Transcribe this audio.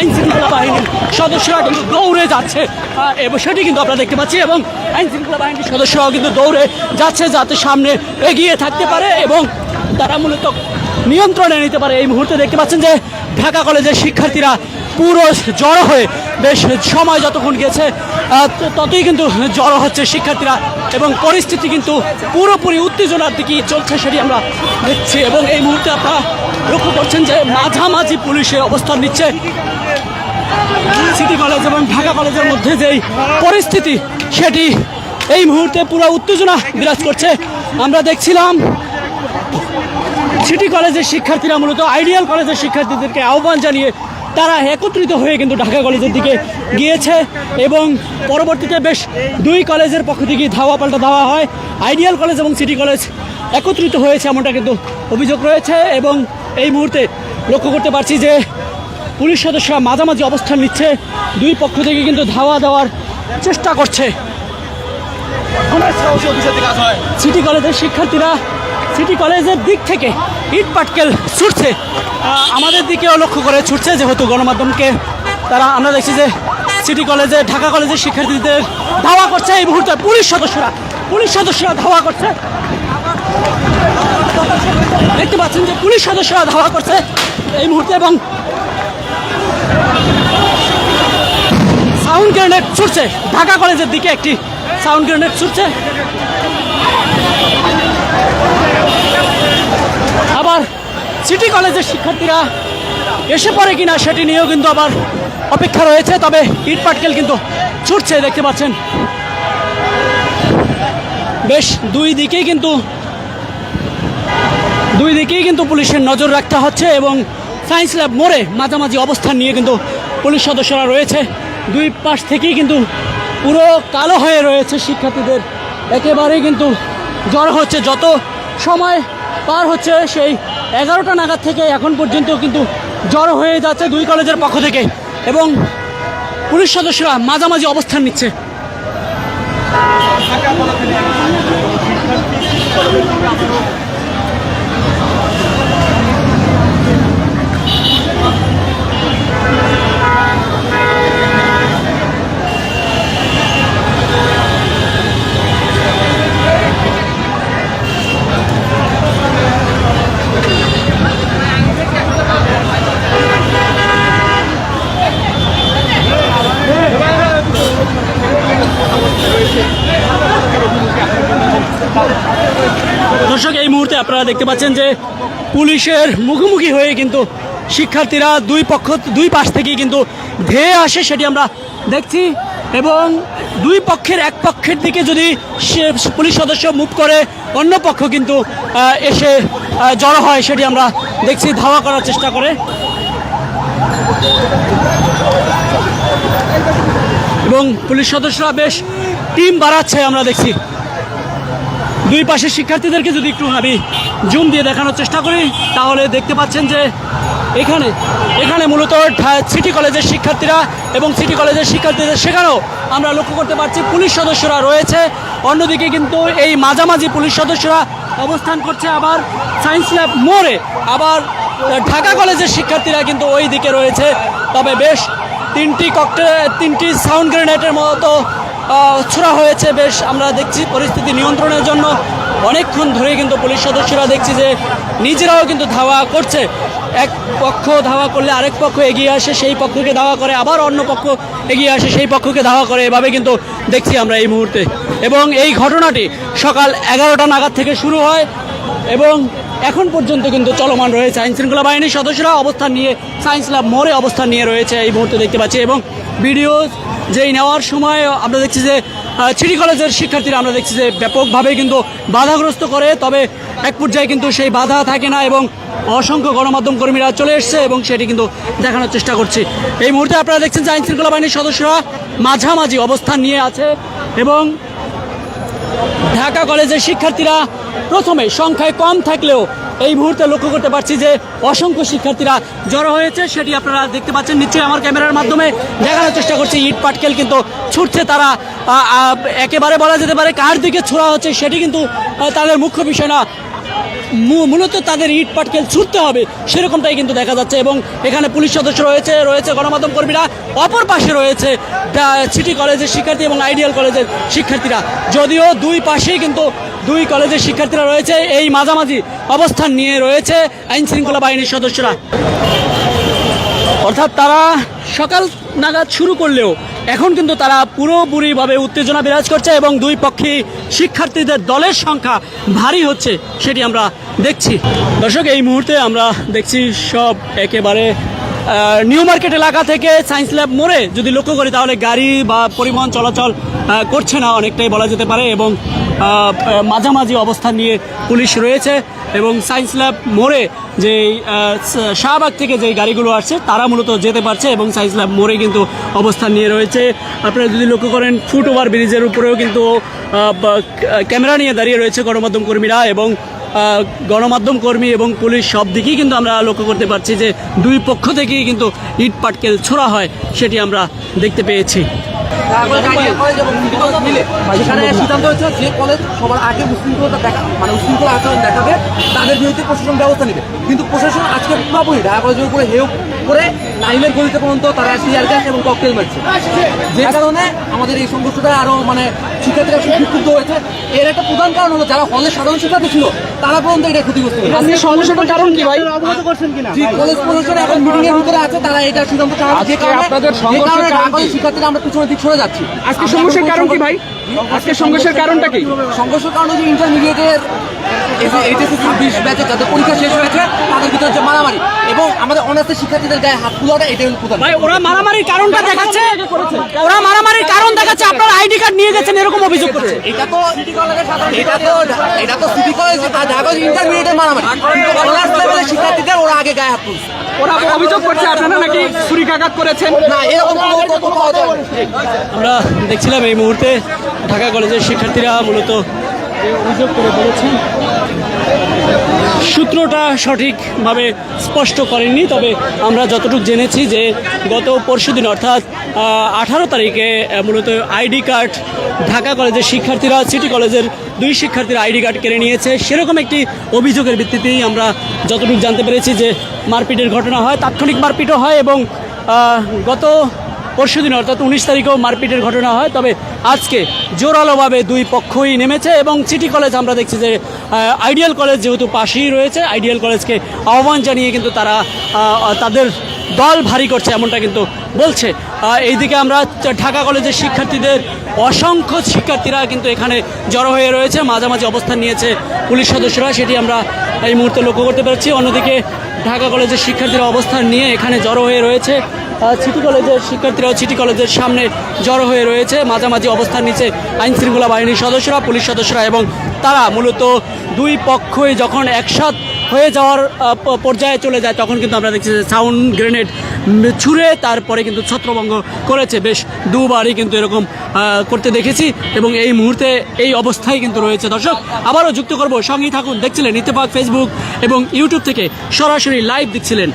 আইন শৃঙ্খলা বাহিনীর সদস্যরা কিন্তু দৌড়ে যাচ্ছে। এবং সেটি কিন্তু আমরা দেখতে পাচ্ছি এবং আইন শৃঙ্খলা বাহিনীর সদস্যরাও কিন্তু দৌড়ে যাচ্ছে যাতে সামনে এগিয়ে থাকতে পারে এবং তারা মূলত নিয়ন্ত্রণে নিতে পারে। এই মুহূর্তে দেখতে পাচ্ছেন যে ঢাকা কলেজের শিক্ষার্থীরা পুরো জড়ো হয়ে বেশ সময় যতক্ষণ গেছে ততই কিন্তু জড়ো হচ্ছে শিক্ষার্থীরা এবং পরিস্থিতি কিন্তু পুরোপুরি উত্তেজনার দিকে চলছে সেটি আমরা দেখছি এবং এই মুহূর্তে আপনারা লক্ষ্য করছেন যে মাঝামাঝি পুলিশে অবস্থান নিচ্ছে। সিটি কলেজ এবং ঢাকা কলেজের মধ্যে যেই পরিস্থিতি, সেটি এই মুহূর্তে পুরো উত্তেজনা বিরাজ করছে। আমরা দেখছিলাম সিটি কলেজের শিক্ষার্থীরা মূলত আইডিয়াল কলেজের শিক্ষার্থীদেরকে আহ্বান জানিয়ে তারা একত্রিত হয়ে কিন্তু ঢাকা কলেজের দিকে গিয়েছে এবং পরবর্তীতে বেশ দুই কলেজের পক্ষ থেকে ধাওয়া পাল্টা ধাওয়া হয়। আইডিয়াল কলেজ এবং সিটি কলেজ একত্রিত হয়েছে এমনটা কিন্তু অভিযোগ রয়েছে এবং এই মুহূর্তে লক্ষ্য করতে পারছি যে পুলিশ সদস্যরা মাঝামাঝি অবস্থান নিচ্ছে। দুই পক্ষ থেকে কিন্তু ধাওয়া দেওয়ার চেষ্টা করছে। সিটি কলেজের শিক্ষার্থীরা সিটি কলেজের দিক থেকে ইট পাটকেল ছুটছে। আমাদের দিকেও লক্ষ্য করে ছুটছে, যেহেতু গণমাধ্যমকে তারা আমরা দেখছি যে সিটি কলেজে, ঢাকা কলেজের শিক্ষার্থীদের ধাওয়া করছে। এই মুহূর্তে পুলিশ সদস্যরা পুলিশ সদস্যরা ধাওয়া করছে। দেখতে পাচ্ছেন যে পুলিশ সদস্যরা ধাওয়া করছে এই মুহূর্তে এবং সাউন্ড গ্রেনেড ছুটছে। ঢাকা কলেজের দিকে একটি সাউন্ড গ্রেনেড ছুটছে। আবার সিটি কলেজের শিক্ষার্থীরা এসে পড়ে কিনা সেটি নিয়েও কিন্তু আবার অপেক্ষা রয়েছে, তবে ইট পাটকেল কিন্তু ছুটছে, দেখতে পাচ্ছেন। বেশ দুই দিকেই কিন্তু দুই দিকেই কিন্তু পুলিশের নজর রাখতে হচ্ছে এবং সায়েন্স ল্যাব মোড়ে মাঝামাঝি অবস্থান নিয়ে কিন্তু পুলিশ সদস্যরা রয়েছে। দুই পাশ থেকেই কিন্তু পুরো কালো হয়ে রয়েছে শিক্ষার্থীদের। একেবারেই কিন্তু জ্বর হচ্ছে। যত সময় পার হচ্ছে সেই এগারোটা নাগাদ থেকে এখন পর্যন্ত কিন্তু জ্বর হয়ে যাচ্ছে দুই কলেজের পক্ষ থেকে এবং পুলিশ সদস্যরা মাঝামাঝি অবস্থান নিচ্ছে দর্শক এই মুহূর্তে আপনারা দেখতে পাচ্ছেন যে পুলিশের মুখোমুখি হয়ে কিন্তু শিক্ষার্থীরা দুই পক্ষ, দুই পাশ থেকেই কিন্তু ধেয়ে আসে, সেটি আমরা দেখছি। এবং দুই পক্ষের এক পক্ষের দিকে যদি সে পুলিশ সদস্য মুভ করে, অন্য পক্ষ কিন্তু এসে জড়ো হয়, সেটি আমরা দেখছি, ধাওয়া করার চেষ্টা করে। এবং পুলিশ সদস্যরা বেশ টিম বাড়াচ্ছে, আমরা দেখছি। দুই পাশের শিক্ষার্থীদেরকে যদি একটু আমি জুম দিয়ে দেখানোর চেষ্টা করি, তাহলে দেখতে পাচ্ছেন যে এখানে এখানে মূলত সিটি কলেজের শিক্ষার্থীরা এবং সিটি কলেজের শিক্ষার্থীদের সেখানেও আমরা লক্ষ্য করতে পারছি পুলিশ সদস্যরা রয়েছে। অন্যদিকে কিন্তু এই মাঝামাঝি পুলিশ সদস্যরা অবস্থান করছে আবার সায়েন্স ল্যাব মোড়ে। আবার ঢাকা কলেজের শিক্ষার্থীরা কিন্তু ওই দিকে রয়েছে। তবে বেশ তিনটি ককটে তিনটি সাউন্ড গ্রেনেডের মতো ছোড়া হয়েছে, বেশ আমরা দেখছি পরিস্থিতি নিয়ন্ত্রণের জন্য। অনেকক্ষণ ধরে কিন্তু পুলিশ সদস্যরা দেখছি যে নিজেরাও কিন্তু ধাওয়া করছে। এক পক্ষ ধাওয়া করলে আরেক পক্ষ এগিয়ে আসে, সেই পক্ষকে ধাওয়া করে, আবার অন্য পক্ষ এগিয়ে আসে, সেই পক্ষকে ধাওয়া করে। এভাবে কিন্তু দেখছি আমরা এই মুহূর্তে। এবং এই ঘটনাটি সকাল এগারোটা নাগাদ থেকে শুরু হয় এবং এখন পর্যন্ত কিন্তু চলমান রয়েছে আইন শৃঙ্খলা বাহিনীর সদস্যরা অবস্থান নিয়ে, সায়েন্স ল্যাব মোড়ে অবস্থান নিয়ে রয়েছে এই মুহূর্তে দেখতে পাচ্ছি। এবং ভিডিও যেই নেওয়ার সময় আমরা দেখছি যে সিটি কলেজের শিক্ষার্থীরা আমরা দেখছি যে ব্যাপকভাবে কিন্তু বাধাগ্রস্ত করে, তবে এক পর্যায়ে কিন্তু সেই বাধা থাকে না এবং অসংখ্য গণমাধ্যম কর্মীরা চলে এসছে এবং সেটি কিন্তু দেখানোর চেষ্টা করছি। এই মুহূর্তে আপনারা দেখছেন যে আইন শৃঙ্খলা বাহিনীর সদস্যরা মাঝামাঝি অবস্থান নিয়ে আছে এবং ঢাকা কলেজের শিক্ষার্থীরা প্রথমে সংখ্যায় কম থাকলেও এই মুহূর্তে লক্ষ্য করতে পারছি যে অসংখ্য শিক্ষার্থীরা জড়ো হয়েছে। সেটি আপনারা দেখতে পাচ্ছেন। নিশ্চয়ই আমার ক্যামেরার মাধ্যমে দেখানোর চেষ্টা করছি। ইট পাটকেল কিন্তু ছুটছে তারা। একেবারে বলা যেতে পারে কার দিকে ছোড়া হচ্ছে সেটি কিন্তু তাদের মুখ্য বিষয় না। মূলত তাদের ইট পাটকেল ছুটতে হবে, সেরকমটাই কিন্তু দেখা যাচ্ছে এবং এখানে পুলিশ সদস্য রয়েছে রয়েছে গণমাধ্যম কর্মীরা, অপর পাশে রয়েছে সিটি কলেজের শিক্ষার্থী এবং আইডিয়াল কলেজের শিক্ষার্থীরা। যদিও দুই পাশেই কিন্তু দুই কলেজের শিক্ষার্থীরা রয়েছে, এই মাঝামাঝি অবস্থান নিয়ে রয়েছে আইন শৃঙ্খলা বাহিনীর সদস্যরা। অর্থাৎ তারা সকাল নাগাদ শুরু করলেও এখন কিন্তু তারা পুরোপুরিভাবে উত্তেজনা বিরাজ করছে এবং দুই পক্ষে শিক্ষার্থীদের দলের সংখ্যা ভারী হচ্ছে, সেটি আমরা দেখছি। দর্শক, এই মুহূর্তে আমরা দেখছি সব একেবারে নিউ মার্কেট এলাকা থেকে সায়েন্স ল্যাব মোড়ে যদি লক্ষ্য করি তাহলে গাড়ি বা পরিবহন চলাচল করছে না, অনেকটাই বলা যেতে পারে এবং মাঝামাঝি অবস্থান নিয়ে পুলিশ রয়েছে। এবং সায়েন্স ল্যাব মোড়ে যে শাহবাগ থেকে যে গাড়িগুলো আসছে, তারা মূলত যেতে পারছে এবং সায়েন্স ল্যাব মোড়ে কিন্তু অবস্থান নিয়ে রয়েছে। আপনারা যদি লক্ষ্য করেন, ফুট ওভার ব্রিজের উপরেও কিন্তু ক্যামেরা নিয়ে দাঁড়িয়ে রয়েছে গণমাধ্যম কর্মীরা এবং গণমাধ্যম কর্মী এবং পুলিশ সব দিকেই কিন্তু আমরা লক্ষ্য করতে পারছি যে দুই পক্ষ থেকেই কিন্তু ইট পাটকেল ছোড়া হয়, সেটি আমরা দেখতে পেয়েছি। সিদ্ধান্ত হয়েছে যে কলেজ সবার আগে দেখা মানে আচরণ দেখাবে, তাদের বিরুদ্ধে প্রশাসন ব্যবস্থা নেবে। কিন্তু প্রশাসন আজকে পুরোপুরি ঢাকা কলেজের উপরে হেউ করে নাইমের গলিতে পর্যন্ত তারা টিয়ার গ্যাস এবং ককটেল মারছে। যে কারণে আমাদের এই সংঘর্ষটা আরও মানে শিক্ষার্থীরা বিক্ষুব্ধ হয়েছে। এর একটা প্রধান কারণ হলো যারা হলের সাধারণ শিক্ষার্থী ছিল তারা পর্যন্ত এটা ক্ষতিগ্রস্ত আপনি সমস্যাটার কারণ কি ভাই? জি, কলেজ প্রশাসন এখন মিটিং এর ভিতরে আছে তারা এটা সিদ্ধান্ত চান যে আজকে আপনাদের সংঘর্ষের কারণে? শিক্ষার্থীরা আমরা পিছনের দিক সরে যাচ্ছি। আজকে সমস্যার কারণ কি ভাই? আজকে সমস্যার কারণটা কি? সংঘর্ষের কারণ হচ্ছে ইন্টারমিডিয়েটের এইচএসসি ছাব্বিশ ব্যাচে যাদের পরীক্ষা শেষ হয়েছে তাদের ভিতরে যে মারামারি এবং আমাদের অনার্সের শিক্ষার্থীদের গায়ে হাত তোলাটা এটাই হলো প্রধান ভাই ওরা মারামারির কারণটা দেখাচ্ছে ওরা মারামারির কারণ দেখাচ্ছে আপনার আইডি কার্ড নিয়ে গেছেন এরকম অভিযোগ করছে এটা তো এটা তো এটা তো সিটি কলেজ ঢাকা কলেজ মারামারি অনার্স লেভেলের শিক্ষার্থীদের ওরা আগে গায়ে হাত তুলছে ওরা অভিযোগ করছে আপনারা নাকি ছুরিকাঘাত করেছেন না এরকম কোনো তথ্য পাওয়া যায় না। আমরা দেখছিলাম এই মুহূর্তে ঢাকা কলেজের শিক্ষার্থীরা মূলত অভিযোগ করে বলেছেন, সূত্রটা সঠিকভাবে স্পষ্ট করেননি, তবে আমরা যতটুকু জেনেছি যে গত পরশুদিন অর্থাৎ আঠারো তারিখে মূলত আইডি কার্ড ঢাকা কলেজের শিক্ষার্থীরা সিটি কলেজের দুই শিক্ষার্থীরা আইডি কার্ড কেড়ে নিয়েছে। সেরকম একটি অভিযোগের ভিত্তিতেই আমরা যতটুকু জানতে পেরেছি যে মারপিটের ঘটনা হয়, তাৎক্ষণিক মারপিটও হয় এবং গত পরশুদিন, অর্থাৎ উনিশ তারিখেও মারপিটের ঘটনা হয়। তবে আজকে জোরালোভাবে দুই পক্ষই নেমেছে এবং সিটি কলেজ আমরা দেখছি যে আইডিয়াল কলেজ যেহেতু পাশেই রয়েছে, আইডিয়াল কলেজকে আহ্বান জানিয়ে কিন্তু তারা তাদের দল ভারী করছে এমনটা কিন্তু বলছে। এইদিকে আমরা ঢাকা কলেজের শিক্ষার্থীদের অসংখ্য শিক্ষার্থীরা কিন্তু এখানে জড়ো হয়ে রয়েছে। মাঝামাঝি অবস্থান নিয়েছে পুলিশ সদস্যরা, সেটি আমরা এই মুহূর্তে লক্ষ্য করতে পারছি। অন্যদিকে ঢাকা কলেজের শিক্ষার্থীরা অবস্থান নিয়ে এখানে জড়ো হয়ে রয়েছে। সিটি কলেজের শিক্ষার্থীরাও সিটি কলেজের সামনে জড়ো হয়ে রয়েছে। মাঝামাঝি অবস্থান নিচে আইন শৃঙ্খলা বাহিনীর সদস্যরা, পুলিশ সদস্যরা এবং তারা মূলত দুই পক্ষই যখন একসাথ হয়ে যাওয়ার পর্যায়ে চলে যায়, তখন কিন্তু আমরা দেখছি যে সাউন্ড গ্রেনেড ছুঁড়ে তারপরে কিন্তু ছত্রভঙ্গ করেছে। বেশ দুবারই কিন্তু এরকম করতে দেখেছি এবং এই মুহূর্তে এই অবস্থায় কিন্তু রয়েছে। দর্শক, আবারও যুক্ত করব। সঙ্গেই থাকুন। দেখছিলেন ইত্তেফাক ফেসবুক এবং ইউটিউব থেকে সরাসরি লাইভ দেখছিলেন।